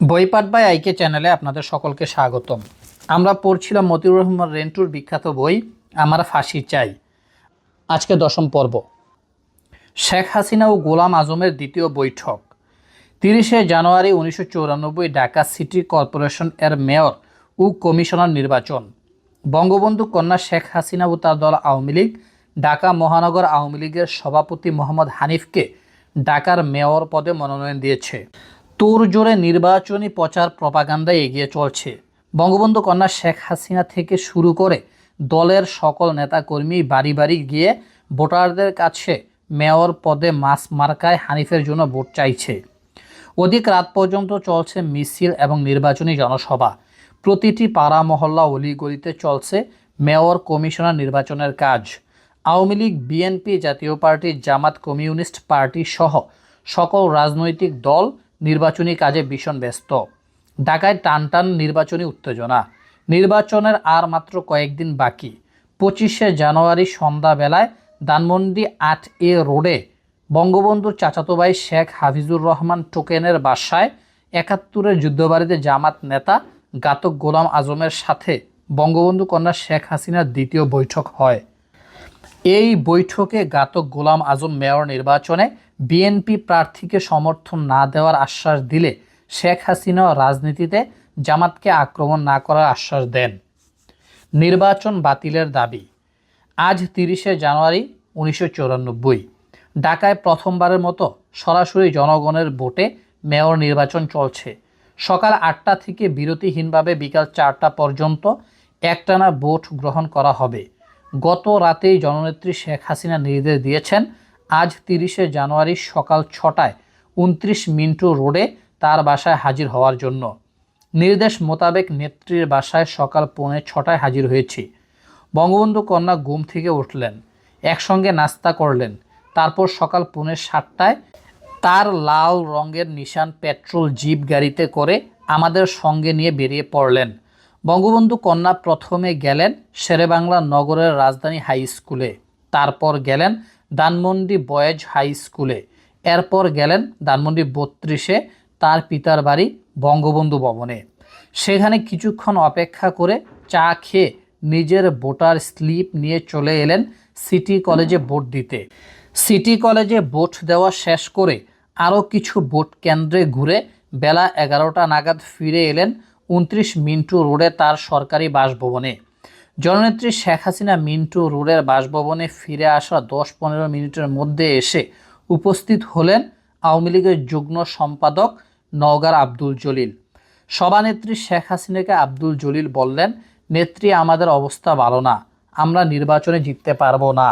বইপাট by আইকে চ্যানেলে আপনাদের সকলকে স্বাগতম। আমরা পড়ছিলাম মতিউর রহমান রেন্টুর বিখ্যাত বই, আমার ফাঁসি চাই। আজকে দশম পর্ব। শেখ হাসিনা ও গোলাম আজমের দ্বিতীয় বৈঠক। তিরিশে জানুয়ারি উনিশশো ঢাকা সিটি কর্পোরেশন এর মেয়র ও কমিশনার নির্বাচন। বঙ্গবন্ধু কন্যা শেখ হাসিনা ও তার দল আওয়ামী লীগ, ঢাকা মহানগর আওয়ামী লীগের সভাপতি মোহাম্মদ হানিফকে ঢাকার মেয়র পদে মনোনয়ন দিয়েছে। তোর জোরে নির্বাচনী প্রচার প্রপাগান্ডায় এগিয়ে চলছে। বঙ্গবন্ধু কন্যা শেখ হাসিনা থেকে শুরু করে দলের সকল নেতাকর্মী বাড়ি বাড়ি গিয়ে ভোটারদের কাছে মেয়র পদে মাস মার্কায় হানিফের জন্য ভোট চাইছে। অধিক রাত পর্যন্ত চলছে মিছিল এবং নির্বাচনী জনসভা। প্রতিটি পাড়া, মহল্লা, অলিগলিতে চলছে মেয়র কমিশনার নির্বাচনের কাজ। Awami League, BNP Jatiya party, Jamaat communist party সহ সকল রাজনৈতিক দল নির্বাচনী কাজে ভীষণ ব্যস্ত। ঢাকায় টানটান নির্বাচনী উত্তেজনা। নির্বাচনের আর মাত্র কয়েকদিন বাকি। পঁচিশে জানুয়ারি সন্ধ্যাবেলায় ধানমন্ডি আট এ রোডে বঙ্গবন্ধুর চাচাতো ভাই শেখ হাফিজুর রহমান টোকেনের বাসায় একাত্তরের যুদ্ধবাড়িতে জামাত নেতা গাতক গোলাম আজমের সাথে বঙ্গবন্ধু কন্যা শেখ হাসিনার দ্বিতীয় বৈঠক হয়। এই বৈঠকে গাতক গোলাম আজম মেয়র নির্বাচনে বিএনপি প্রার্থীকে সমর্থন না দেওয়ার আশ্বাস দিলে শেখ হাসিনা রাজনীতিতে জামাতকে আক্রমণ না করার আশ্বাস দেন। নির্বাচন বাতিলের দাবি, আজ তিরিশে জানুয়ারি উনিশশো ঢাকায় প্রথমবারের মতো সরাসরি জনগণের ভোটে মেয়র নির্বাচন চলছে। সকাল আটটা থেকে বিরতিহীনভাবে বিকাল চারটা পর্যন্ত একটানা ভোট গ্রহণ করা হবে। গত রাতেই জননেত্রী শেখ হাসিনা নির্দেশ দিয়েছেন আজ তিরিশে জানুয়ারি সকাল ছটায় উনত্রিশ মিন্টু রোডে তার বাসায় হাজির হওয়ার জন্য। নির্দেশ মোতাবেক নেত্রীর বাসায় সকাল পৌনে ছটায় হাজির হয়েছি। বঙ্গবন্ধু কন্যা ঘুম থেকে উঠলেন, একসঙ্গে নাস্তা করলেন। তারপর সকাল পৌনে সাতটায় তার লাল রঙের নিশান পেট্রোল জিপ গাড়িতে করে আমাদের সঙ্গে নিয়ে বেরিয়ে পড়লেন। বঙ্গবন্ধু কন্যা প্রথমে গেলেন শেরেবাংলা নগরের রাজধানী হাই স্কুলে। তারপর গেলেন ধানমন্ডি বয়েজ হাই স্কুলে। এরপর গেলেন ধানমন্ডি বত্রিশে তার পিতার বাড়ি বঙ্গবন্ধু ভবনে। সেখানে কিছুক্ষণ অপেক্ষা করে চা খেয়ে নিজের ভোটার স্লিপ নিয়ে চলে এলেন সিটি কলেজে ভোট দিতে। সিটি কলেজে ভোট দেওয়া শেষ করে আরও কিছু ভোট কেন্দ্রে ঘুরে বেলা এগারোটা নাগাদ ফিরে এলেন উনত্রিশ মিন্টু রোডে তার সরকারি বাসভবনে। জননেত্রী শেখ হাসিনা মিন্টু রোডের বাসভবনে ফিরে আসা দশ পনেরো মিনিটের মধ্যে এসে উপস্থিত হলেন আওয়ামী লীগের যুগ্ম সম্পাদক নওগার আব্দুল জলিল। সভানেত্রী শেখ হাসিনাকে আব্দুল জলিল বললেন, নেত্রী, আমাদের অবস্থা ভালো না। আমরা নির্বাচনে জিততে পারব না।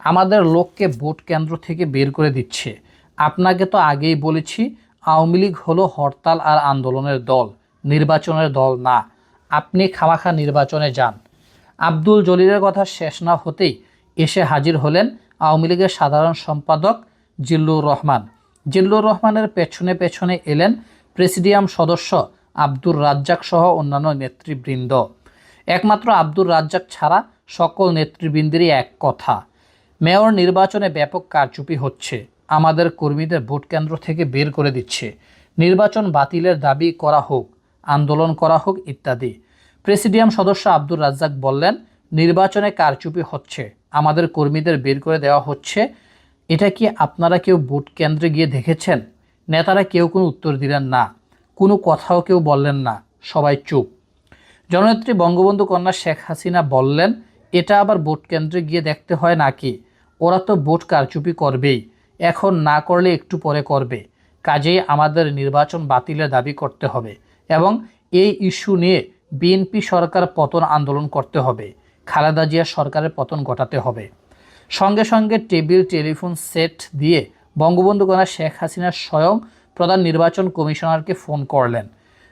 আমাদের লোককে ভোট কেন্দ্র থেকে বের করে দিচ্ছে। আপনাকে তো আগেই বলেছি, আওয়ামী লীগ হলো হরতাল আর আন্দোলনের দল। নির্বাচনের দল না। আপনি খামাখা নির্বাচনে যান। আব্দুল জলিলের কথা শেষ না হতেই এসে হাজির হলেন আওয়ামী লীগের সাধারণ সম্পাদক জিল্লুর রহমান। জিল্লুর রহমানের পেছনে পেছনে এলেন প্রেসিডিয়াম সদস্য আব্দুর রাজ্জাক সহ অন্যান্য নেতৃবৃন্দ। একমাত্র আব্দুর রাজ্জাক ছাড়া সকল নেতৃবৃন্দেরই এক কথা, মেয়র নির্বাচনে ব্যাপক কারচুপি হচ্ছে, আমাদের কর্মীদের ভোট কেন্দ্র থেকে বের করে দিচ্ছে, নির্বাচন বাতিলের দাবি করা হোক, আন্দোলন করা হোক ইত্যাদি। প্রেসিডিয়াম সদস্য আব্দুর রাজ্জাক বললেন, নির্বাচনে কারচুপি হচ্ছে, আমাদের কর্মীদের বের করে দেওয়া হচ্ছে। এটা কি আপনারা কেউ ভোট কেন্দ্রে গিয়ে দেখেছেন? নেতারা কেউ কোনো উত্তর দিলেন না, কোনো কথাও কেউ বললেন না, সবাই চুপ। জননেত্রী বঙ্গবন্ধু কন্যা শেখ হাসিনা বললেন, এটা আবার ভোট কেন্দ্রে গিয়ে দেখতে হয় নাকি? ওরা তো ভোট কারচুপি করবেই, এখন না করলে একটু পরে করবে। কাজেই আমাদের নির্বাচন বাতিলের দাবি করতে হবে এবং এই ইস্যু নিয়ে বিএনপি সরকার পতন আন্দোলন করতে হবে, খালেদা জিয়া সরকারের পতন ঘটাতে হবে। সঙ্গে সঙ্গে টেবিল, টেলিফোন, সেট দিয়ে বঙ্গবন্ধু কন্যা শেখ হাসিনা স্বয়ং প্রধান নির্বাচন কমিশনারকে ফোন করলেন।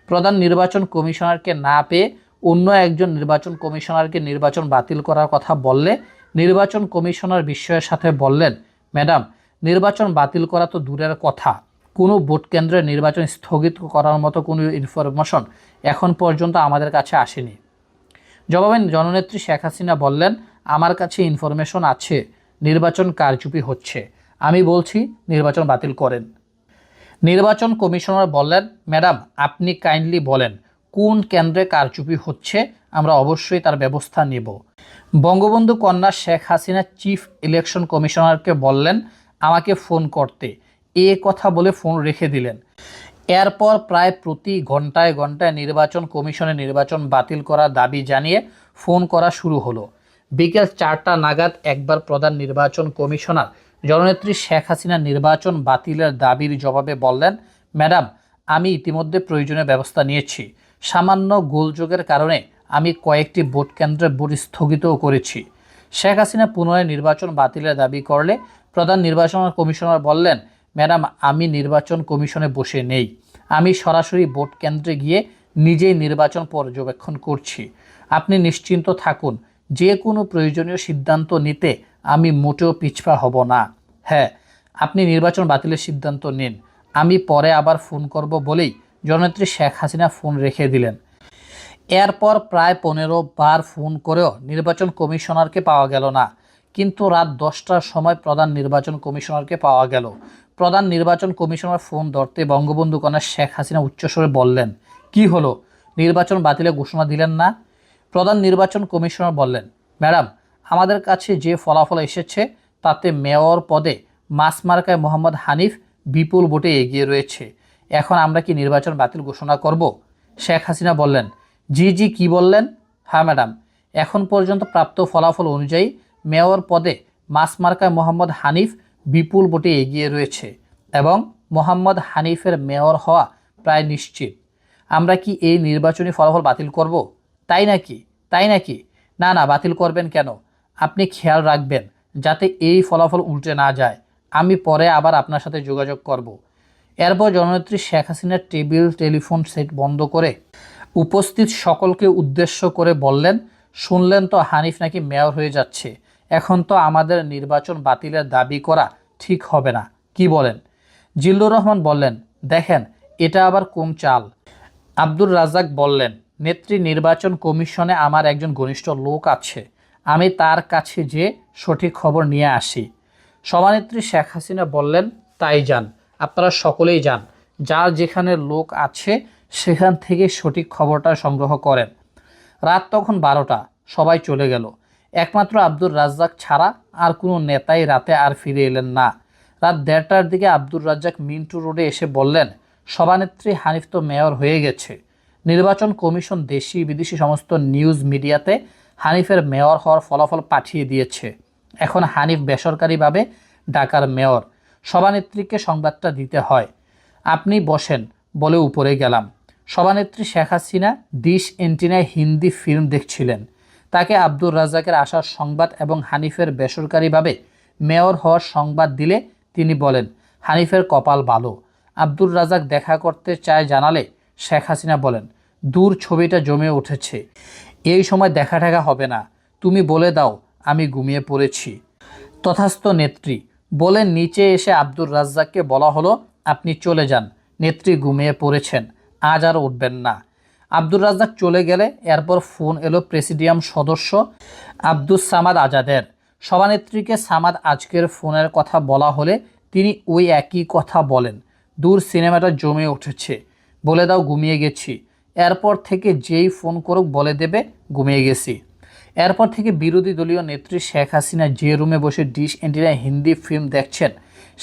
প্রধান নির্বাচন কমিশনারকে না পেয়ে অন্য একজন নির্বাচন কমিশনারকে নির্বাচন বাতিল করার কথা বললে নির্বাচন কমিশনার বিষয়ের সাথে বললেন, ম্যাডাম, নির্বাচন বাতিল করা তো দূরের কথা। কোনো ভোট কেন্দ্রে নির্বাচন স্থগিত করার মতো কোনো ইনফরমেশন এখন পর্যন্ত আমাদের কাছে আসেনি। জবাবে জননেত্রী শেখ হাসিনা বললেন, আমার কাছে ইনফরমেশন আছে, নির্বাচন কারচুপি হচ্ছে। আমি বলছি, নির্বাচন বাতিল করেন। নির্বাচন কমিশনার বললেন, ম্যাডাম, আপনি কাইন্ডলি বলেন, কোন কেন্দ্রে কারচুপি হচ্ছে? আমরা অবশ্যই তার ব্যবস্থা নেব। বঙ্গবন্ধু কন্যা শেখ হাসিনা চিফ ইলেকশন কমিশনারকে বললেন, আমাকে ফোন করতে। এ কথা বলে ফোন রেখে দিলেন। এরপর প্রায় প্রতি ঘন্টায় ঘন্টায় নির্বাচন কমিশনের নির্বাচন বাতিল করার দাবি জানিয়ে ফোন করা শুরু হলো। বিকেল চারটা নাগাদ একবার প্রধান নির্বাচন কমিশনার জননেত্রী শেখ হাসিনা নির্বাচন বাতিলের দাবির জবাবে বললেন, ম্যাডাম, আমি ইতিমধ্যে প্রয়োজনীয় ব্যবস্থা নিয়েছি। সামান্য গোলযোগের কারণে আমি কয়েকটি ভোট কেন্দ্রে ভোট স্থগিতও করেছি। শেখ হাসিনা পুনরায় নির্বাচন বাতিলের দাবি করলে প্রধান নির্বাচন কমিশনার বললেন ম্যাডাম, আমি নির্বাচন কমিশনে বসে নেই। আমি সরাসরি ভোট কেন্দ্রে গিয়ে নিজেই নির্বাচন পর্যবেক্ষণ করছি। আপনি নিশ্চিন্ত থাকুন, যে কোনো প্রয়োজনীয় সিদ্ধান্ত নিতে আমি মোটেও পিছপা হব না। হ্যাঁ আপনি নির্বাচন বাতিলের সিদ্ধান্ত নিন। আমি পরে আবার ফোন করব বলেই জননেত্রী শেখ হাসিনা ফোন রেখে দিলেন। এরপর প্রায় পনেরো বার ফোন করেও নির্বাচন কমিশনারকে পাওয়া গেল না। কিন্তু রাত দশটার সময় প্রধান নির্বাচন কমিশনারকে পাওয়া গেল। প্রধান নির্বাচন কমিশনার ফোন ধরতে বঙ্গবন্ধু কন্যা শেখ হাসিনা উচ্চস্বরে বললেন, কি হলো? নির্বাচন বাতিলে ঘোষণা দিলেন না? প্রধান নির্বাচন কমিশনার বললেন, ম্যাডাম, আমাদের কাছে যে ফলাফল এসেছে, তাতে মেয়র পদে মাসমার্কায় মোহাম্মদ হানিফ বিপুল ভোটে এগিয়ে রয়েছে। এখন আমরা কি নির্বাচন বাতিল ঘোষণা করব? শেখ হাসিনা বললেন, জি জি, কি বললেন? হ্যাঁ ম্যাডাম, এখন পর্যন্ত প্রাপ্ত ফলাফল অনুযায়ী মেয়র পদে মাসমার্কায় মোহাম্মদ হানিফ বিপুল ভোটে এগিয়ে রয়েছে এবং মোহাম্মদ হানিফের মেয়র হওয়া প্রায় নিশ্চিত। আমরা কি এই নির্বাচনী ফলাফল বাতিল করব? তাই নাকি? তাই নাকি? না না, বাতিল করবেন কেন? আপনি খেয়াল রাখবেন, যাতে এই ফলাফল উল্টে না যায়। আমি পরে আবার আপনার সাথে যোগাযোগ করব। এরপর জননেত্রী শেখ হাসিনার টেবিল, টেলিফোন, সেট বন্ধ করে উপস্থিত সকলকে উদ্দেশ্য করে বললেন, শুনলেন তো হানিফ নাকি মেয়র হয়ে যাচ্ছে। এখন তো আমাদের নির্বাচন বাতিলের দাবি করা ঠিক হবে না। কি বলেন? জিল্লুর রহমান বললেন, দেখেন, এটা আবার কোন চাল? আব্দুর রাজাক বললেন, নেত্রী নির্বাচন কমিশনে আমার একজন ঘনিষ্ঠ লোক আছে। আমি তার কাছে যে সঠিক খবর নিয়ে আসি। সভানেত্রী শেখ হাসিনা বললেন, তাই যান, আপনারা সকলেই যান। যার যেখানে লোক আছে, সেখান থেকে সঠিক খবরটা সংগ্রহ করেন। রাত তখন বারোটা, সবাই চলে গেল। একমাত্র আব্দুর রাজ্জাক ছাড়া আর কোনো নেতাই রাতে আর ফিরে এলেন না। রাত দেড়টার দিকে আব্দুর রাজ্জাক মিন্টু রোডে এসে বললেন, সভানেত্রী হানিফ তো মেয়র হয়ে গেছে। নির্বাচন কমিশন দেশি বিদেশি সমস্ত নিউজ মিডিয়াতে হানিফের মেয়র হওয়ার ফলাফল পাঠিয়ে দিয়েছে। এখন হানিফ বেসরকারিভাবে ঢাকার মেয়র। সভানেত্রীকে সংবাদটা দিতে হয়। আপনি বসেন বলে উপরে গেলাম। সভানেত্রী শেখ হাসিনা ডিশ এন্টিনায় হিন্দি ফিল্ম দেখছিলেন। তাকে আব্দুর রাজ্জাকের আসার সংবাদ এবং হানিফের বেসরকারিভাবে মেয়র হওয়ার সংবাদ দিলে তিনি বলেন, হানিফের কপাল ভালো। আব্দুর রাজাক দেখা করতে চায় জানালে শেখ হাসিনা বলেন, দূর ছবিটা জমে উঠেছে। এই সময় দেখা টেকা হবে না। তুমি বলে দাও, আমি ঘুমিয়ে পড়েছি। তথাস্থ নেত্রী বলে নিচে এসে আব্দুর রাজ্জাককে বলা হলো, আপনি চলে যান। নেত্রী ঘুমিয়ে পড়েছেন। আজ আর উঠবেন না। আব্দুর রাজ্জাক চলে গেলে এরপর ফোন এলো প্রেসিডিয়াম সদস্য আব্দুস সামাদ আজাদের। সভানেত্রীকে সামাদ আজকের ফোনের কথা বলা হলে তিনি ওই একই কথা বলেন, দূর সিনেমাটা জমে উঠেছে, বলে দাও ঘুমিয়ে গেছি। এরপর থেকে যেই ফোন করুক বলে দেবে, ঘুমিয়ে গেছি। এরপর থেকে বিরোধী দলীয় নেত্রী শেখ হাসিনা যে রুমে বসে ডিশ এন্টিনায় হিন্দি ফিল্ম দেখছেন,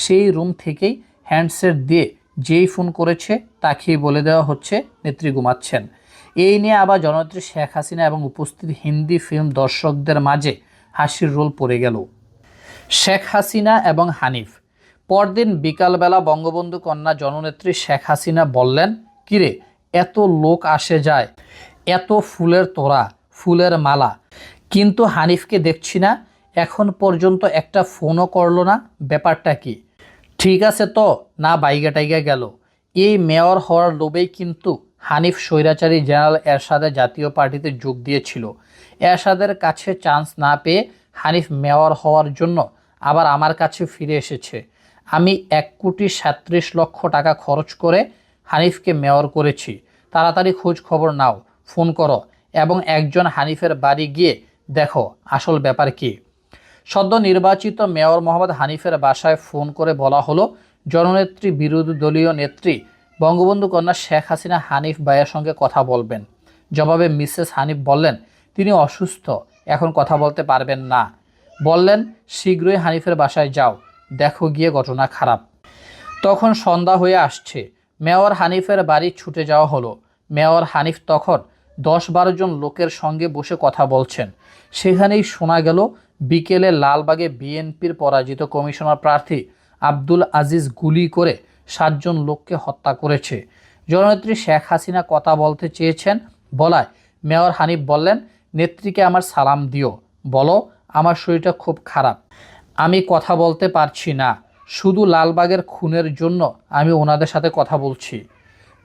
সেই রুম থেকেই হ্যান্ডসেট দিয়ে যেই ফোন করেছে তাকেই বলে দেওয়া হচ্ছে, নেত্রী ঘুমাচ্ছেন। এই নিয়ে আবার জননেত্রী শেখ হাসিনা এবং উপস্থিত হিন্দি ফিল্ম দর্শকদের মাঝে হাসির রোল পড়ে গেল। শেখ হাসিনা এবং হানিফ। পরদিন বিকালবেলা বঙ্গবন্ধু কন্যা জননেত্রী শেখ হাসিনা বললেন, কিরে, এত লোক আসে যায়, এত ফুলের তোড়া, ফুলের মালা। কিন্তু হানিফকে দেখছি না, এখন পর্যন্ত একটা ফোনও করল না, ব্যাপারটা কি? ঠিক আছে তো, না বাইগা টাইগা গেল। এই মেয়র হওয়ার লোভেই কিন্তু হানিফ স্বৈরাচারী জেনারেল এরশাদের জাতীয় পার্টিতে যোগ দিয়েছিল। এরশাদের কাছে চান্স না পেয়ে হানিফ মেয়র হওয়ার জন্য আবার আমার কাছে ফিরে এসেছে। আমি এক কোটি সাত্রিশ লক্ষ টাকা খরচ করে হানিফকে মেয়র করেছি। তাড়াতাড়ি খোঁজ খবর নাও, ফোন করো এবং একজন হানিফের বাড়ি গিয়ে দেখো আসল ব্যাপার কী। সদ্য নির্বাচিত মেয়র মোহাম্মদ হানিফের বাসায় ফোন করে বলা হলো, জননেত্রী বিরোধী দলীয় নেত্রী বঙ্গবন্ধু কন্যা শেখ হাসিনা হানিফ ভাইয়ের সঙ্গে কথা বলবেন। জবাবে মিসেস হানিফ বললেন, তিনি অসুস্থ, এখন কথা বলতে পারবেন না। বললেন, শীঘ্রই হানিফের বাসায় যাও, দেখো গিয়ে ঘটনা খারাপ। তখন সন্ধ্যা হয়ে আসছে। মেয়র হানিফের বাড়ি ছুটে যাওয়া হলো। মেয়র হানিফ তখন দশ বারো জন লোকের সঙ্গে বসে কথা বলছেন। সেখানেই শোনা গেল, বিকেলে লালবাগে বিএনপির পরাজিত কমিশনার প্রার্থী আব্দুল আজিজ গুলি করে সাতজন লোককে হত্যা করেছে। জননেত্রী শেখ হাসিনা কথা বলতে চেয়েছেন। বলায়, মেয়র হানিফ বললেন, নেত্রীকে আমার সালাম দিও। বলো, আমার শরীরটা খুব খারাপ। আমি কথা বলতে পারছি না। শুধু লালবাগের খুনের জন্য আমি ওনাদের সাথে কথা বলছি।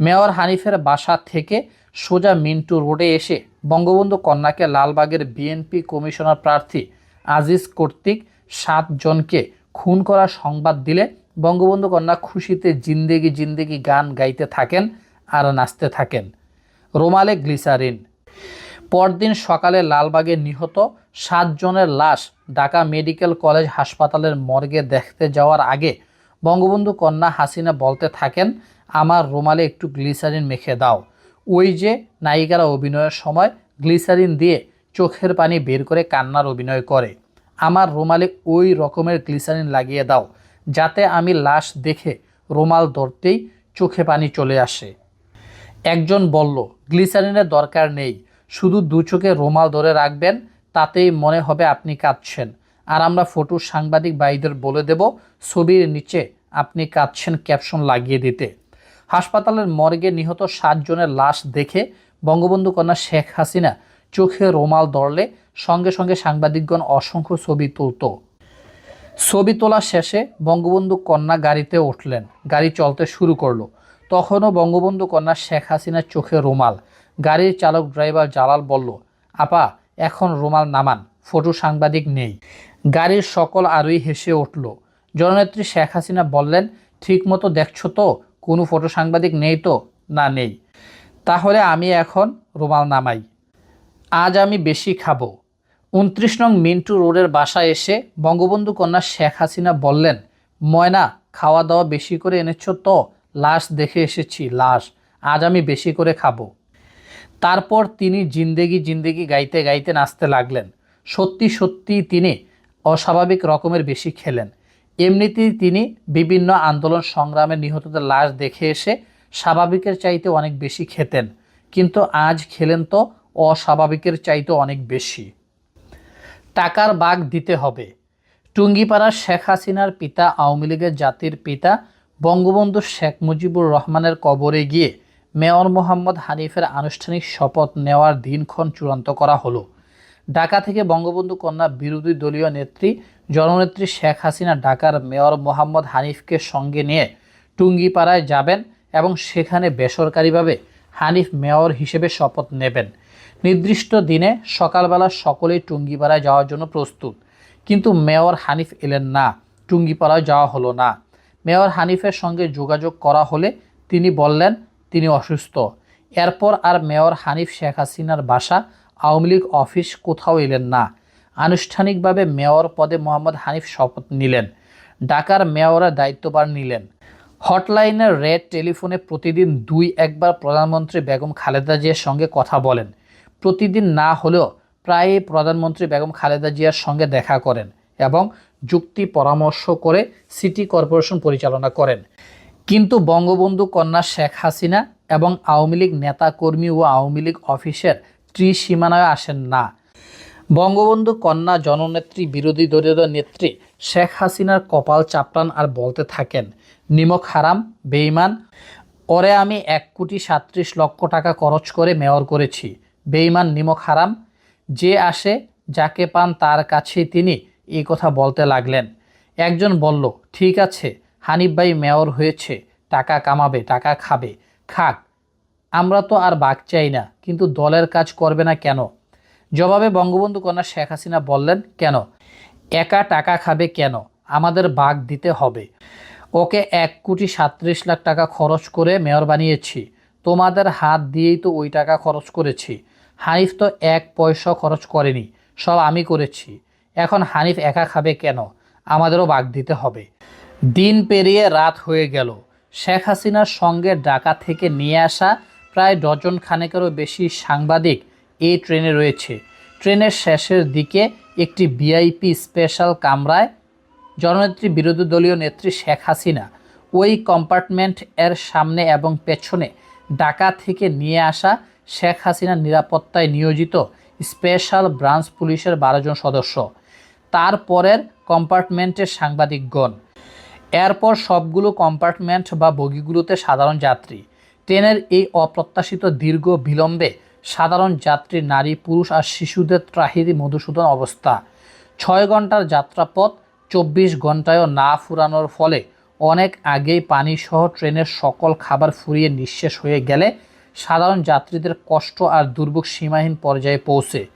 মেয়র হানিফের বাসা থেকে সোজা মিন্টু রোডে এসে বঙ্গবন্ধু কন্যাকে লালবাগের বিএনপি কমিশনার প্রার্থী আজিজ কর্তৃক সাতজনকে খুন করার সংবাদ দিলে বঙ্গবন্ধু কন্যা খুশিতে জিন্দেগি জিন্দেগি গান গাইতে থাকেন আর নাচতে থাকেন। রোমালে গ্লিসারিন। পরদিন সকালে লালবাগে নিহত সাতজনের লাশ ঢাকা মেডিকেল কলেজ হাসপাতালের মর্গে দেখতে যাওয়ার আগে বঙ্গবন্ধু কন্যা হাসিনা বলতে থাকেন, আমার রুমালে একটু গ্লিসারিন মেখে দাও। ওই যে নায়িকারা অভিনয়ের সময় গ্লিসারিন দিয়ে চোখের পানি বের করে কান্নার অভিনয় করে। আমার রুমালে ওই রকমের গ্লিসারিন লাগিয়ে দাও। যাতে আমি লাশ দেখে রুমাল ধরতেই চোখে পানি চলে আসে। একজন বলল, গ্লিসারিনের দরকার নেই, শুধু দু চোখে রুমাল ধরে রাখবেন, তাতেই মনে হবে আপনি কাঁদছেন। আর আমরা ফটো সাংবাদিক ভাইদের বলে দেব, ছবির নিচে আপনি কাঁদছেন ক্যাপশন লাগিয়ে দিতে। হাসপাতালের মর্গে নিহত সাতজনের লাশ দেখে বঙ্গবন্ধু কন্যা শেখ হাসিনা চোখে রুমাল ধরলে সঙ্গে সঙ্গে সাংবাদিকগণ অসংখ্য ছবি তুলত। ছবি তোলা শেষে বঙ্গবন্ধু কন্যা গাড়িতে উঠলেন। গাড়ি চলতে শুরু করল। তখনও বঙ্গবন্ধু কন্যা শেখ হাসিনার চোখে রুমাল। গাড়ির চালক ড্রাইভার জালাল বলল, আপা, এখন রুমাল নামান, ফটো সাংবাদিক নেই। গাড়ির সকল আরোই হেসে উঠল। জননেত্রী শেখ হাসিনা বললেন, ঠিকমতো দেখছ তো, কোনো ফটো সাংবাদিক নেই তো? না, নেই। তাহলে আমি এখন রুমাল নামাই। আজ আমি বেশি খাব। উনত্রিশ নং মিন্টু রোডের বাসায় এসে বঙ্গবন্ধু কন্যা শেখ হাসিনা বললেন, ময়না খাওয়া দাওয়া বেশি করে এনেছ তো, লাশ দেখে এসেছি, লাশ, আজ আমি বেশি করে খাব। তারপর তিনি জিন্দেগি জিন্দেগি গাইতে গাইতে নাচতে লাগলেন। সত্যি সত্যি তিনি অস্বাভাবিক রকমের বেশি খেলেন। এমনিতেই তিনি বিভিন্ন আন্দোলন সংগ্রামে নিহতদের লাশ দেখে এসে স্বাভাবিকের চাইতে অনেক বেশি খেতেন। কিন্তু আজ খেলেন তো, অস্বাভাবিকের চাইতে অনেক বেশি। টাকার বাঘ দিতে হবে। টুঙ্গিপাড়ার শেখ হাসিনার পিতা, আওয়ামী লীগের জাতির পিতা, বঙ্গবন্ধু শেখ মুজিবুর রহমানের কবরে গিয়ে মেয়র মোহাম্মদ হানিফের আনুষ্ঠানিক শপথ নেওয়ার দিনক্ষণ চূড়ান্ত করা হলো। ঢাকা থেকে বঙ্গবন্ধু কন্যা বিরোধী দলীয় নেত্রী, জননেত্রী শেখ হাসিনা ঢাকার মেয়র মোহাম্মদ হানিফকে সঙ্গে নিয়ে টুঙ্গিপাড়ায় যাবেন এবং সেখানে বেসরকারিভাবে হানিফ মেয়র হিসেবে শপথ নেবেন। নির্দিষ্ট দিনে সকালবেলা সকলেই টুঙ্গিপাড়ায় যাওয়ার জন্য প্রস্তুত। কিন্তু মেয়র হানিফ এলেন না, টুঙ্গিপাড়ায় যাওয়া হলো না। মেয়র হানিফের সঙ্গে যোগাযোগ করা হলে তিনি বললেন, তিনি অসুস্থ। এরপর আর মেয়র হানিফ শেখ হাসিনার বাসা, আওয়ামী লীগ অফিস কোথাও এলেন না। আনুষ্ঠানিকভাবে মেয়র পদে মোহাম্মদ হানিফ শপথ নিলেন। ঢাকার মেয়রের দায়িত্বভার নিলেন। হটলাইনের রেড টেলিফোনে প্রতিদিন দুই একবার প্রধানমন্ত্রী বেগম খালেদা জিয়ার সঙ্গে কথা বলেন। প্রতিদিন না হলেও প্রায়ই প্রধানমন্ত্রী বেগম খালেদা জিয়ার সঙ্গে দেখা করেন এবং যুক্তি পরামর্শ করে সিটি কর্পোরেশন পরিচালনা করেন। কিন্তু বঙ্গবন্ধু কন্যা শেখ হাসিনা এবং আওয়ামী লীগ নেতাকর্মী ও আওয়ামী লীগ অফিসের ত্রিসীমানায় আসেন না। বঙ্গবন্ধু কন্যা জননেত্রী বিরোধী দলীয় নেত্রী শেখ হাসিনার কপাল চাপড়ান আর বলতে থাকেন নিমক হারাম বেইমান ওরে আমি এক কোটি সাত্রিশ লক্ষ টাকা খরচ করে মেয়র করেছি। বেইমান নিমক হারাম। যে আসে, যাকে পান তার কাছেই তিনি এই কথা বলতে লাগলেন। একজন বলল, ঠিক আছে, হানিফ ভাই মেয়র হয়েছে, টাকা কামাবে, টাকা খাবে, খাক। আমরা তো আর বাঘ চাই না, কিন্তু দলের কাজ করবে না কেন? জবাবে বঙ্গবন্ধু কন্যা শেখ হাসিনা বললেন, কেন? একা টাকা খাবে কেন? আমাদের বাঘ দিতে হবে। ওকে এক কোটি সাত্রিশ লাখ টাকা খরচ করে মেয়র বানিয়েছি। তোমাদের হাত দিয়েই তো ওই টাকা খরচ করেছি। হানিফ তো এক পয়সা খরচ করেনি, সব আমি করেছি। এখন হানিফ একা খাবে কেন? আমাদেরও বাঘ দিতে হবে। দিন পেরিয়ে রাত হয়ে গেল। শেখ হাসিনার সঙ্গে ঢাকা থেকে নিয়ে আসা প্রায় ডজন খানেকেরও বেশি সাংবাদিক এই ট্রেনে রয়েছে। ট্রেনের শেষের দিকে একটি ভিআইপি স্পেশাল কামরায় জননেত্রী বিরোধী দলীয় নেত্রী শেখ হাসিনা ওই কম্পার্টমেন্ট এর সামনে এবং পেছনে ঢাকা থেকে নিয়ে আসা শেখ হাসিনার নিরাপত্তায় নিয়োজিত স্পেশাল ব্রাঞ্চ পুলিশের বারো জন সদস্য। তারপরের কম্পার্টমেন্টের সাংবাদিকগণ। এরপর সবগুলো কম্পার্টমেন্ট বা বগিগুলোতে সাধারণ যাত্রী। ট্রেনের এই অপ্রত্যাশিত দীর্ঘ বিলম্বে সাধারণ যাত্রী, নারী, পুরুষ আর শিশুদের ত্রাহিরি মধুসূদন অবস্থা। ছয় ঘণ্টার যাত্রাপথ চব্বিশ ঘন্টায়ও না ফুরানোর ফলে অনেক আগেই পানিসহ ট্রেনের সকল খাবার ফুরিয়ে নিঃশেষ হয়ে গেলে সাধারণ যাত্রীদের কষ্ট আর দুর্ভোগ সীমাহীন পর্যায়ে পৌঁছে।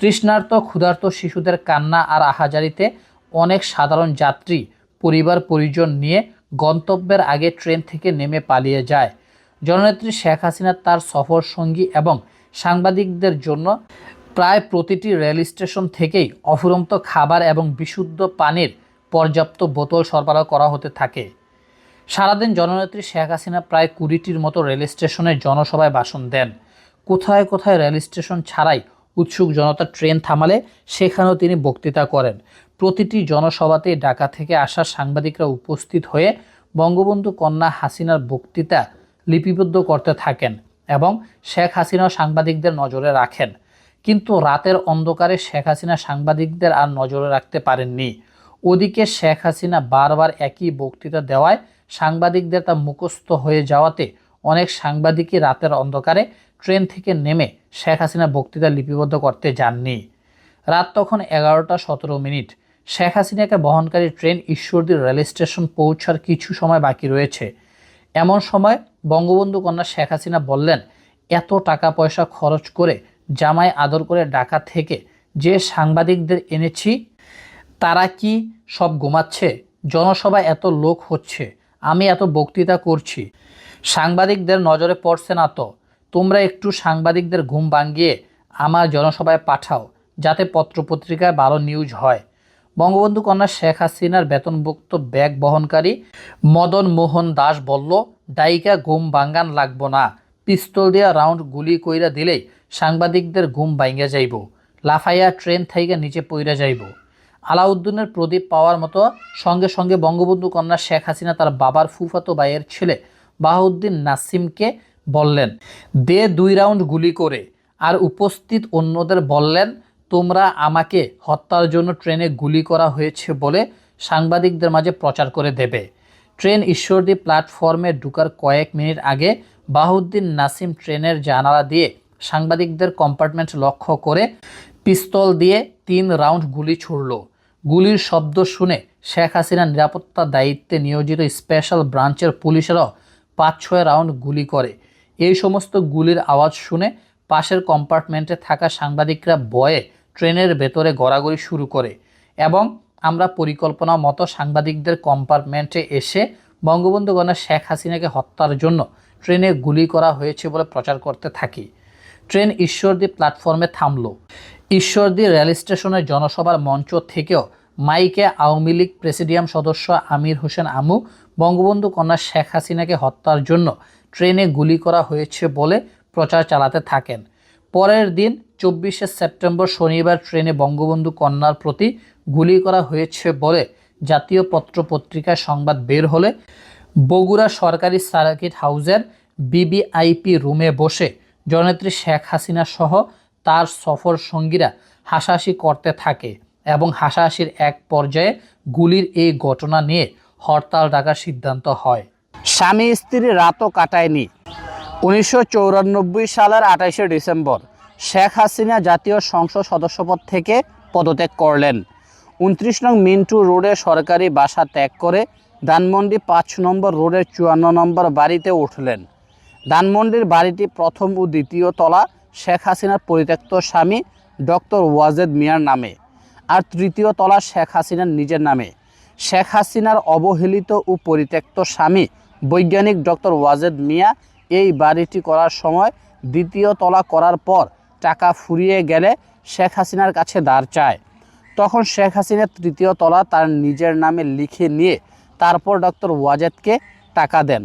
তৃষ্ণার্ত, ক্ষুধার্ত শিশুদের কান্না আর আহাজারিতে অনেক সাধারণ যাত্রী, পরিবার, পরিজন নিয়ে গন্তব্যের আগে ট্রেন থেকে নেমে পালিয়ে যায়। জননেত্রী শেখ হাসিনা তার সফর সঙ্গী এবং সাংবাদিকদের জন্য প্রায় প্রতিটি রেল স্টেশন থেকেই অফুরন্ত খাবার এবং বিশুদ্ধ পানির পর্যাপ্ত বোতল সরবরাহ করা হতে থাকে। সারাদিন জননেত্রী শেখ হাসিনা প্রায় কুড়িটির মতো রেল স্টেশনে জনসভায় ভাষণ দেন। কোথায় কোথায় রেল স্টেশন ছাড়াই উৎসুক জনতা ট্রেন থামালে সেখানেও তিনি বক্তৃতা করেন। প্রতিটি জনসভাতেই ঢাকা থেকে আসা সাংবাদিকরা উপস্থিত হয়ে বঙ্গবন্ধু কন্যা হাসিনার বক্তৃতা লিপিবদ্ধ করতে থাকেন এবং শেখ হাসিনাও সাংবাদিকদের নজরে রাখেন। কিন্তু রাতের অন্ধকারে শেখ হাসিনা সাংবাদিকদের আর নজরে রাখতে পারেননি। ওদিকে শেখ হাসিনা বারবার একই বক্তৃতা দেওয়ায় সাংবাদিকদের তা মুখস্থ হয়ে যাওয়াতে অনেক সাংবাদিকই রাতের অন্ধকারে ট্রেন থেকে নেমে শেখ হাসিনা বক্তৃতা লিপিবদ্ধ করতে যাননি। রাত তখন এগারোটা সতেরো মিনিট। শেখ হাসিনাকে বহনকারী ট্রেন ঈশ্বরদী রেল স্টেশন পৌঁছার কিছু সময় বাকি রয়েছে। এমন সময় বঙ্গবন্ধু কন্যা শেখ হাসিনা বললেন, এত টাকা পয়সা খরচ করে জামায় আদর করে ডাকা থেকে যে সাংবাদিকদের এনেছি, তারা কি সব ঘুমাচ্ছে? জনসভায় এত লোক হচ্ছে। আমি এত বক্তৃতা করছি। সাংবাদিকদের নজরে পড়ছে না তো। তোমরা একটু সাংবাদিকদের ঘুম ভাঙিয়ে আমার জনসভায় পাঠাও, যাতে পত্রপত্রিকায় ভালো নিউজ হয়। বঙ্গবন্ধু কন্যা শেখ হাসিনার বেতনভুক্ত ব্যাগ বহনকারী মদন মোহন দাস বলল, ডাইকা ঘুম ভাঙ্গান লাগবো না। পিস্তল দিয়া রাউন্ড গুলি কইরা দিলেই সাংবাদিকদের ঘুম ভাঙ্গা যাইব। লাফাইয়া ট্রেন থাইকা নিচে পইরা যাইব। আলাউদ্দিনের প্রদীপ পাওয়ার মতো সঙ্গে সঙ্গে বঙ্গবন্ধু কন্যা শেখ হাসিনা তার বাবার ফুফাতো ভাইয়ের ছেলে বাহাউদ্দিন নাসিমকে বললেন, দে দুই রাউন্ড গুলি করে। আর উপস্থিত অন্যদের বললেন, তোমরা আমাকে হত্যার জন্য ট্রেনে গুলি করা হয়েছে বলে সাংবাদিকদের মাঝে প্রচার করে দেবে। ট্রেন ঈশ্বরদী প্ল্যাটফর্মে ঢুকার কয়েক মিনিট আগে বাহুদ্দিন নাসিম ট্রেনের জানালা দিয়ে সাংবাদিকদের কম্পার্টমেন্ট লক্ষ্য করে পিস্তল দিয়ে তিন রাউন্ড গুলি ছুড়ল। গুলির শব্দ শুনে শেখ হাসিনার নিরাপত্তা দায়িত্বে নিয়োজিত স্পেশাল ব্রাঞ্চের পুলিশেরাও পাঁচ ছয় রাউন্ড গুলি করে। এই সমস্ত গুলির আওয়াজ শুনে পাশের কম্পার্টমেন্টে থাকা সাংবাদিকরা বয়ে ট্রেনের ভেতরে গড়াগড়ি শুরু করে এবং আমরা পরিকল্পনা মতো সাংবাদিকদের কম্পার্টমেন্টে এসে বঙ্গবন্ধু কন্যা শেখ হাসিনাকে হত্যার জন্য ট্রেনে গুলি করা হয়েছে বলে প্রচার করতে থাকি। ট্রেন ঈশ্বরদী প্ল্যাটফর্মে থামল। ঈশ্বরদী রেল স্টেশনের জনসভার মঞ্চ থেকেও মাইকে আওয়ামী লীগ প্রেসিডিয়াম সদস্য আমির হোসেন আমু, বঙ্গবন্ধু কন্যা শেখ হাসিনাকে হত্যার জন্য ট্রেনে গুলি করা হয়েছে বলে প্রচার চালাতে থাকেন। পরের দিন চব্বিশে সেপ্টেম্বর শনিবার ট্রেনে বঙ্গবন্ধু কন্যার প্রতি গুলি করা হয়েছে বলে জাতীয় পত্র পত্রিকায় সংবাদ বের হলে বগুড়া সরকারি সার্কিট হাউজের বিবিআইপি রুমে বসে জননেত্রী শেখ হাসিনা সহ তার সফর সঙ্গীরা হাসাহাসি করতে থাকে এবং হাসাহাসির এক পর্যায়ে গুলির এই ঘটনা নিয়ে হরতাল ডাকার সিদ্ধান্ত হয়। স্বামী স্ত্রী রাতও কাটায়নি। উনিশশো সালের আঠাইশে ডিসেম্বর শেখ হাসিনা জাতীয় সংসদ সদস্যপদ থেকে পদত্যাগ করলেন। উনত্রিশ নং মিন্টু রোডে সরকারি বাসা ত্যাগ করে ধানমন্ডি পাঁচ নম্বর রোডের চুয়ান্ন নম্বর বাড়িতে উঠলেন। ধানমন্ডির বাড়িটি প্রথম ও দ্বিতীয় তলা শেখ হাসিনার পরিত্যক্ত স্বামী ডক্টর ওয়াজেদ মিয়ার নামে আর তৃতীয় তলা শেখ হাসিনার নিজের নামে। শেখ হাসিনার অবহেলিত ও পরিত্যক্ত স্বামী বৈজ্ঞানিক ডক্টর ওয়াজেদ মিয়া এই বাড়িটি করার সময় দ্বিতীয় তলা করার পর টাকা ফুরিয়ে গেলে শেখ হাসিনার কাছে দাঁড় চায়। তখন শেখ হাসিনা তৃতীয় তলা তার নিজের নামে লিখে নিয়ে তারপর ডক্টর ওয়াজেদকে টাকা দেন।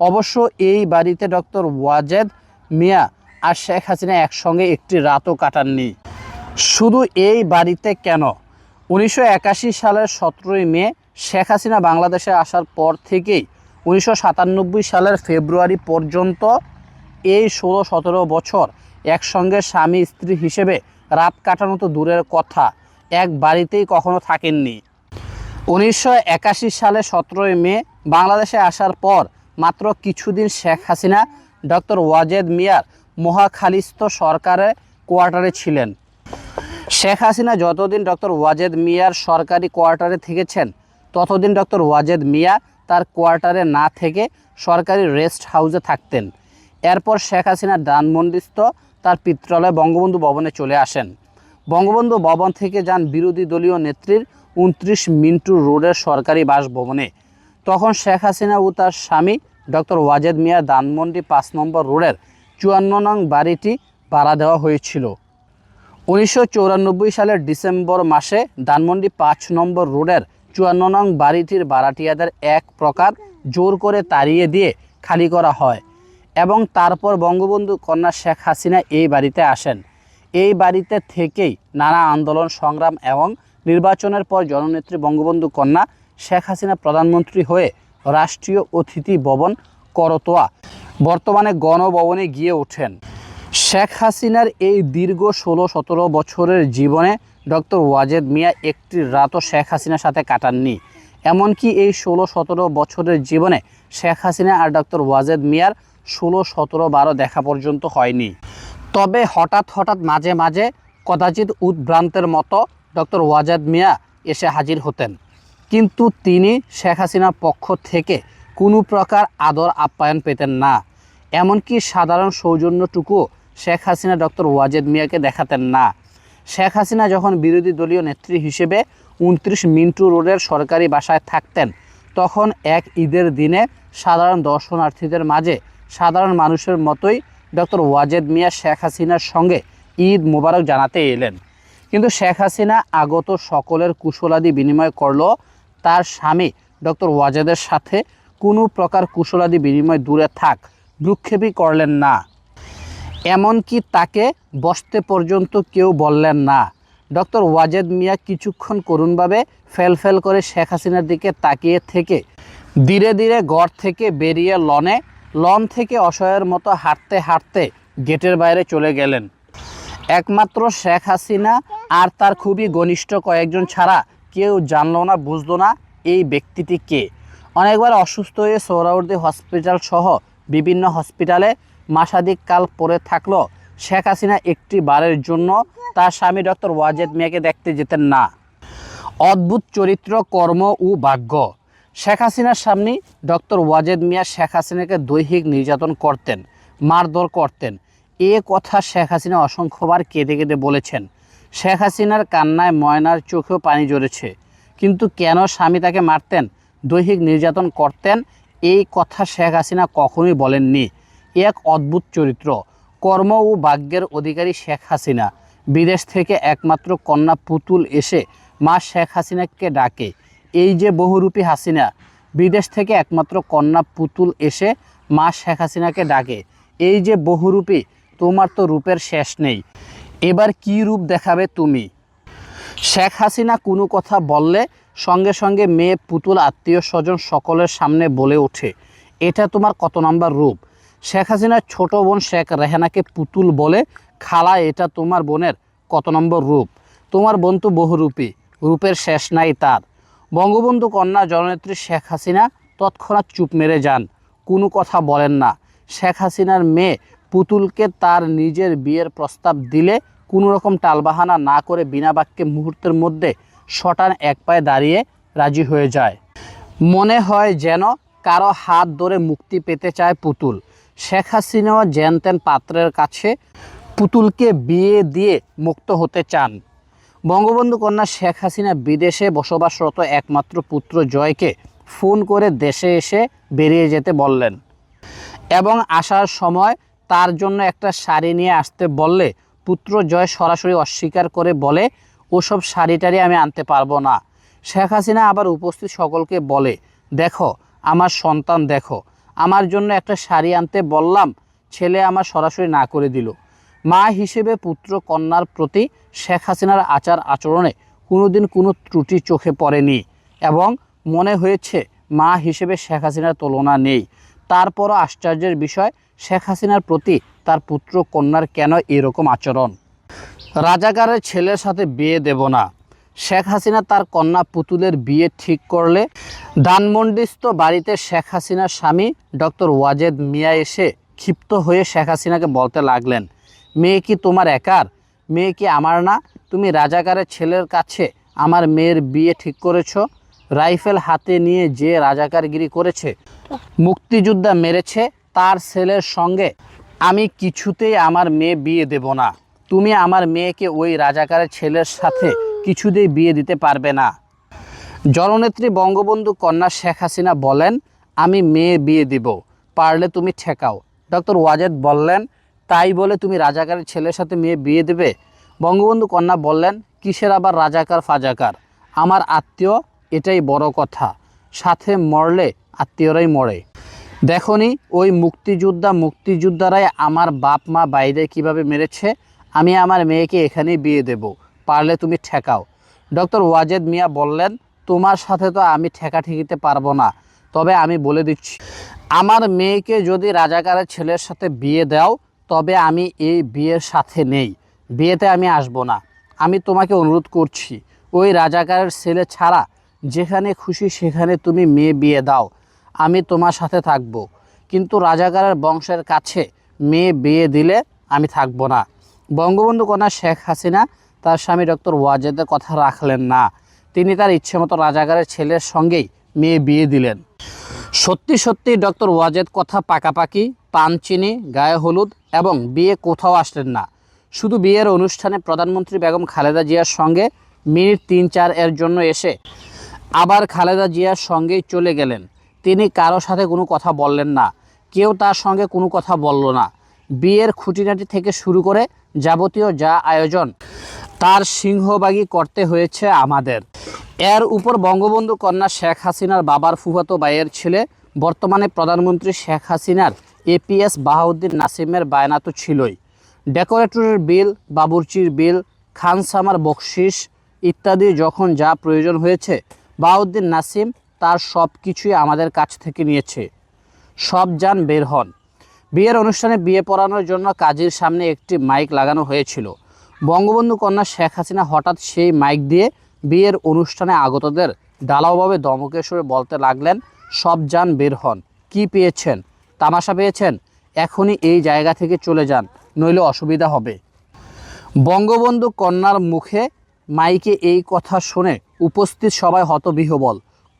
অবশ্য এই বাড়িতে ডক্টর ওয়াজেদ মিয়া আর শেখ হাসিনা একসঙ্গে একটি রাতও কাটাননি। শুধু এই বাড়িতে কেন? উনিশশো একাশি সালের সতেরোই মে শেখ হাসিনা বাংলাদেশে আসার পর থেকেই উনিশশো সাতানব্বই সালের ফেব্রুয়ারি পর্যন্ত এই ষোলো সতেরো বছর একসঙ্গে স্বামী, স্ত্রী হিসেবে রাত কাটানো তো দূরের কথা, এক বাড়িতেই কখনো থাকেননি। উনিশশো একাশি সালে সতেরোই মে বাংলাদেশে আসার পর মাত্র কিছুদিন শেখ হাসিনা ডক্টর ওয়াজেদ মিয়ার মহাখালিস্ত সরকারের কোয়ার্টারে ছিলেন। শেখ হাসিনা যতদিন ডক্টর ওয়াজেদ মিয়ার সরকারি কোয়ার্টারে থেকেছেন, ততদিন ডক্টর ওয়াজেদ মিয়া তার কোয়ার্টারে না থেকে সরকারি রেস্ট হাউসে থাকতেন। এরপর শেখ হাসিনা ডানমন্ডিস্থ তার পিত্রালয় বঙ্গবন্ধু ভবনে চলে আসেন। বঙ্গবন্ধু ভবন থেকে যান বিরোধী দলীয় নেত্রীর উনত্রিশ মিন্টু রোডের সরকারি বাসভবনে। তখন শেখ হাসিনা ও তার স্বামী ডক্টর ওয়াজেদ মিয়া দানমন্ডি পাঁচ নম্বর রোডের চুয়ান্ন নং বাড়িটি ভাড়া দেওয়া হয়েছিল। উনিশশো সালের ডিসেম্বর মাসে ধানমন্ডি পাঁচ নম্বর রোডের চুয়ান্ন নং বাড়িটির ভাড়াটিয়াদের এক প্রকার জোর করে তাড়িয়ে দিয়ে খালি করা হয় এবং তারপর বঙ্গবন্ধু কন্যা শেখ হাসিনা এই বাড়িতে আসেন। এই বাড়িতে থেকেই নানা আন্দোলন, সংগ্রাম এবং নির্বাচনের পর জননেত্রী বঙ্গবন্ধু কন্যা শেখ হাসিনা প্রধানমন্ত্রী হয়ে রাষ্ট্রীয় অতিথি ভবন করতোয়া বর্তমানে গণভবনে গিয়ে ওঠেন। শেখ হাসিনার এই দীর্ঘ ষোলো সতেরো বছরের জীবনে ডক্টর ওয়াজেদ মিয়া একটি রাতও শেখ হাসিনার সাথে কাটাননি। এমনকি এই ষোলো সতেরো বছরের জীবনে শেখ হাসিনা আর ডক্টর ওয়াজেদ মিয়ার ষোলো সতেরো বারো দেখা পর্যন্ত হয়নি। তবে হঠাৎ হঠাৎ মাঝে মাঝে কদাচিৎ উদ্ভ্রান্তের মতো ডক্টর ওয়াজেদ মিয়া এসে হাজির হতেন। কিন্তু তিনি শেখ হাসিনার পক্ষ থেকে কোনো প্রকার আদর আপ্যায়ন পেতেন না। এমনকি সাধারণ সৌজন্যটুকু শেখ হাসিনা ডক্টর ওয়াজেদ মিয়াকে দেখাতেন না। শেখ হাসিনা যখন বিরোধী দলীয় নেত্রী হিসেবে উনত্রিশ মিন্টু রোডের সরকারি বাসায় থাকতেন, তখন এক ঈদের দিনে সাধারণ দর্শনার্থীদের মাঝে সাধারণ মানুষের মতোই ডক্টর ওয়াজেদ মিয়া শেখ হাসিনার সঙ্গে ঈদ মোবারক জানাতে এলেন। কিন্তু শেখ হাসিনা আগত সকলের কুশলাদি বিনিময় করল তার স্বামী ডক্টর ওয়াজেদের সাথে কোনো প্রকার কুশলাদি বিনিময় দূরে থাক, ভ্রুক্ষেপই করলেন না। এমনকি তাকে বসতে পর্যন্ত কেউ বললেন না। ডক্টর ওয়াজেদ মিয়া কিছুক্ষণ করুণভাবে ফেল করে শেখ হাসিনার দিকে তাকিয়ে থেকে ধীরে ধীরে ঘর থেকে বেরিয়ে লনে, লন থেকে অসহায়ের মতো হাঁটতে হাঁটতে গেটের বাইরে চলে গেলেন। একমাত্র শেখ হাসিনা আর তার খুবই ঘনিষ্ঠ কয়েকজন ছাড়া কেউ জানলো না, বুঝলো না এই ব্যক্তিটি কে। অনেকবার অসুস্থ হয়ে সোহরাউদ্দি হসপিটাল সহ বিভিন্ন হসপিটালে মাসাধিক কাল পরে থাকল। শেখ হাসিনা একটি বারের জন্য তার স্বামী ডক্টর ওয়াজেদ মিয়াকে দেখতে যেতেন না। অদ্ভুত চরিত্র, কর্ম ও ভাগ্য। শেখ হাসিনার সামনে ডক্টর ওয়াজেদ মিয়া শেখ হাসিনাকে দৈহিক নির্যাতন করতেন, মারধর করতেন। এ কথা শেখ হাসিনা অসংখ্যবার কেঁদে কেঁদে বলেছেন। শেখ হাসিনার কান্নায় ময়নার চোখেও পানি জড়েছে কিন্তু কেন স্বামী তাকে মারতেন? দৈহিক নির্যাতন করতেন, এই কথা শেখ হাসিনা কখনোই বলেননি। এক অদ্ভুত চরিত্র। কর্ম ও ভাগ্যের অধিকারী শেখ হাসিনা। বিদেশ থেকে একমাত্র কন্যা পুতুল এসে মা শেখ হাসিনাকে ডাকে। এই যে বহুরূপী হাসিনা। বিদেশ থেকে একমাত্র কন্যা পুতুল এসে মা শেখ হাসিনাকে ডাকে। এই যে বহুরূপী, তোমার তো রূপের শেষ নেই। এবার কি রূপ দেখাবে তুমি? শেখ হাসিনা কোনো কথা বললে সঙ্গে সঙ্গে মেয়ে, পুতুল, আত্মীয় স্বজন সকলের সামনে বলে ওঠে, এটা তোমার কত নাম্বার রূপ? শেখ হাসিনার ছোট বোন শেখ রেহানাকে পুতুল বলে, খালা, এটা তোমার বোনের কত নম্বর রূপ? তোমার বোন তো বহুরূপী, রূপের শেষ নাই তার। বঙ্গবন্ধু কন্যা জননেত্রী শেখ হাসিনা তৎক্ষণাৎ চুপ মেরে যান, কোনো কথা বলেন না। শেখ হাসিনার মেয়ে পুতুলকে তার নিজের বিয়ের প্রস্তাব দিলে কোনো রকম টালবাহানা না করে বিনা বাক্যে মুহূর্তের মধ্যে শটান এক পায়ে দাঁড়িয়ে রাজি হয়ে যায়। মনে হয় যেন কারও হাত ধরে মুক্তি পেতে চায় পুতুল। শেখ হাসিনাও জ্যানতেন পাত্রের কাছে পুতুলকে বিয়ে দিয়ে মুক্ত হতে চান। বঙ্গবন্ধু কন্যা শেখ হাসিনা বিদেশে বসবাসরত একমাত্র পুত্র জয়কে ফোন করে দেশে এসে বেরিয়ে যেতে বললেন এবং আসার সময় তার জন্য একটা শাড়ি নিয়ে আসতে বললে পুত্র জয় সরাসরি অস্বীকার করে বলে ওসব শাড়ি টাড়ি আমি আনতে পারব না। শেখ হাসিনা আবার উপস্থিত সকলকে বলে, দেখো, আমার সন্তান দেখো, আমার জন্য একটা শাড়ি আনতে বললাম, ছেলে আমার সরাসরি না করে দিল। মা হিসেবে পুত্র কন্যার প্রতি শেখ হাসিনার আচার আচরণে কোনোদিন কোনো ত্রুটি চোখে পড়েনি এবং মনে হয়েছে মা হিসেবে শেখ হাসিনার তুলনা নেই। তারপরও আশ্চর্যের বিষয়, শেখ হাসিনার প্রতি তার পুত্র কন্যার কেন এরকম আচরণ? রাজাকারের ছেলের সাথে বিয়ে দেব না। শেখ হাসিনা তার কন্যা পুতুলের বিয়ে ঠিক করলে ধানমন্ডিস্থ বাড়িতে শেখ হাসিনার স্বামী ডক্টর ওয়াজেদ মিয়া এসে ক্ষিপ্ত হয়ে শেখ হাসিনাকে বলতে লাগলেন, মেয়ে কি তোমার একার? মেয়ে কি আমার না? তুমি রাজাকারের ছেলের কাছে আমার মেয়ের বিয়ে ঠিক করেছ? রাইফেল হাতে নিয়ে যে রাজাকারগিরি করেছে, মুক্তিযোদ্ধা মেরেছে, তার ছেলের সঙ্গে আমি কিছুতেই আমার মেয়ে বিয়ে দেব না। তুমি আমার মেয়েকে ওই রাজাকারের ছেলের সাথে কিছুতেই বিয়ে দিতে পারবে না। জননেত্রী বঙ্গবন্ধু কন্যা শেখ হাসিনা বলেন, আমি মেয়ে বিয়ে দিব, পারলে তুমি ঠেকাও। ডক্টর ওয়াজেদ বললেন, তাই বলে তুমি রাজাকারের ছেলের সাথে মেয়ে বিয়ে দেবে? বঙ্গবন্ধু কন্যা বললেন, কিসের আবার রাজাকার ফাজাকার? আমার আত্মীয় এটাই বড় কথা, সাথে মরলে আত্মীয়রাই মরে। দেখনি ওই মুক্তিযোদ্ধা মুক্তিযোদ্ধারাই আমার বাপ মা বাইরে কীভাবে মেরেছে? আমি আমার মেয়েকে এখানেই বিয়ে দেব। পারলে তুমি ঠেকাও। ডক্টর ওয়াজেদ মিয়া বললেন, তোমার সাথে তো আমি ঠেকা ঠেকিতে পারব না। তবে আমি বলে দিচ্ছি, আমার মেয়েকে যদি রাজাকারের ছেলের সাথে বিয়ে দাও, তবে আমি এই বিয়ের সাথে নেই। বিয়েতে আমি আসব না। আমি তোমাকে অনুরোধ করছি, ওই রাজাকারের ছেলে ছাড়া যেখানে খুশি সেখানে তুমি মেয়ে বিয়ে দাও। আমি তোমার সাথে থাকব। কিন্তু রাজাকারের বংশের কাছে মেয়ে বিয়ে দিলে আমি থাকব না। বঙ্গবন্ধু কন্যা শেখ হাসিনা তার স্বামী ডক্টর ওয়াজেদের কথা রাখলেন না। তিনি তার ইচ্ছে মতো রাজাকারের ছেলের সঙ্গেই মেয়ে বিয়ে দিলেন। সত্যি সত্যি ডক্টর ওয়াজেদ কথা পাকাপাকি, পান চিনি, গায়ে হলুদ এবং বিয়ে কোথাও আসলেন না। শুধু বিয়ের অনুষ্ঠানে প্রধানমন্ত্রী বেগম খালেদা জিয়ার সঙ্গে মিনিট তিন চার এর জন্য এসে আবার খালেদা জিয়ার সঙ্গেই চলে গেলেন। তিনি কারও সাথে কোনো কথা বললেন না। কেউ তার সঙ্গে কোনো কথা বলল না। বিয়ের খুঁটিনাটি থেকে শুরু করে যাবতীয় যা আয়োজন, তার সিংহবাগী করতে হয়েছে আমাদের। এর উপর বঙ্গবন্ধু কন্যা শেখ হাসিনার বাবার ফুফাতো ভাইয়ের ছেলে, বর্তমানে প্রধানমন্ত্রী শেখ হাসিনার এপিএস বাহাউদ্দিন নাসিমের বায়না তো ছিলই। ডেকোরেটরের বিল, বাবুর্চির বিল খানসামার বকশিস ইত্যাদি যখন যা প্রয়োজন হয়েছে, বাহাউদ্দিন নাসিম তার সব কিছুই আমাদের কাছ থেকে নিয়েছে। সব যান বের হন। বিয়ের অনুষ্ঠানে বিয়ে পড়ানোর জন্য কাজীর সামনে একটি মাইক লাগানো হয়েছিল। বঙ্গবন্ধু কন্যা শেখ হাসিনা হঠাৎ সেই মাইক দিয়ে বিয়ের অনুষ্ঠানে আগতদের ডালাওভাবে দমকের বলতে লাগলেন, সব যান, বের হন। কি পেয়েছেন? তামাশা পেয়েছেন? এখনই এই জায়গা থেকে চলে যান, নইলে অসুবিধা হবে। বঙ্গবন্ধু কন্যার মুখে মাইকে এই কথা শুনে উপস্থিত সবাই হতবিহবল।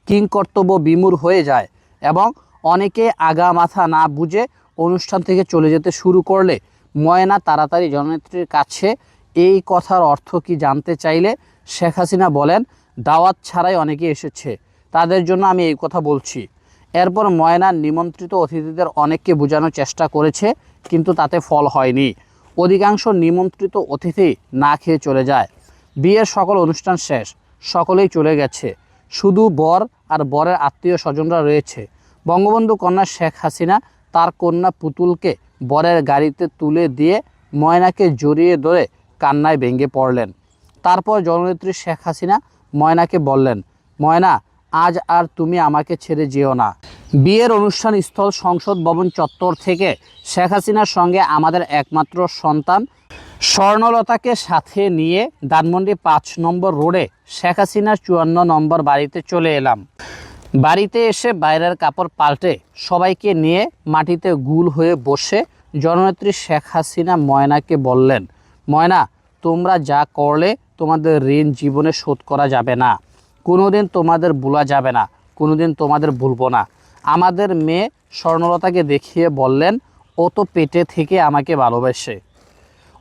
কিংকর্তব্য বিমূর হয়ে যায় এবং অনেকে আগা মাথা না বুঝে অনুষ্ঠান থেকে চলে যেতে শুরু করলে ময়না তাড়াতাড়ি জননেত্রীর কাছে এই কথার অর্থ কি জানতে চাইলে শেখ হাসিনা বলেন, দাওয়াত ছাড়াই অনেকে এসেছে। তাদের জন্য আমি এই কথা বলছি। এরপর ময়না নিমন্ত্রিত অতিথিদের অনেককে বোঝানোর চেষ্টা করেছে, কিন্তু তাতে ফল হয়নি। অধিকাংশ নিমন্ত্রিত অতিথি না খেয়ে চলে যায়। বিয়ের সকল অনুষ্ঠান শেষ, সকলেই চলে গেছে। শুধু বর আর বরের আত্মীয় স্বজনরা রয়েছে। বঙ্গবন্ধু কন্যা শেখ হাসিনা তার কন্যা পুতুলকে বরের গাড়িতে তুলে দিয়ে ময়নাকে জড়িয়ে ধরে কান্নায় ভেঙে পড়লেন। তারপর জননেত্রী শেখ হাসিনা ময়নাকে বললেন, ময়না, আজ আর তুমি আমাকে ছেড়ে যেও না। বিয়ের অনুষ্ঠান স্থল সংসদ ভবন চত্বর থেকে শেখ হাসিনার সঙ্গে আমাদের একমাত্র সন্তান স্বর্ণলতাকে সাথে নিয়ে ধানমন্ডি পাঁচ নম্বর রোডে শেখ হাসিনার চুয়ান্ন নম্বর বাড়িতে চলে এলাম। বাড়িতে এসে বাইরের কাপড় পাল্টে সবাইকে নিয়ে মাটিতে গুল হয়ে বসে জননেত্রী শেখ হাসিনা ময়নাকে বললেন, ময়না, তোমরা যা করলে তোমাদের ঋণ জীবনে শোধ করা যাবে না। কোনোদিন তোমাদের ভোলা যাবে না, কোনোদিন তোমাদের ভুলবো না। আমাদের মেয়ে স্বর্ণলতাকে দেখিয়ে বললেন, ও তো পেটে থেকে আমাকে ভালোবাসে।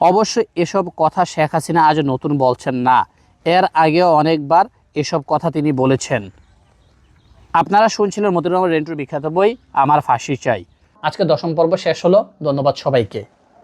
অবশ্য এসব কথা শেখ হাসিনা আজ নতুন বলছেন না। এর আগেও অনেকবার এসব কথা তিনি বলেছেন। আপনারা শুনছিলেন মতিউর রহমান রেন্টুর বিখ্যাত বই, আমার ফাঁসি চাই। আজকে দশম পর্ব শেষ হলো, ধন্যবাদ সবাইকে।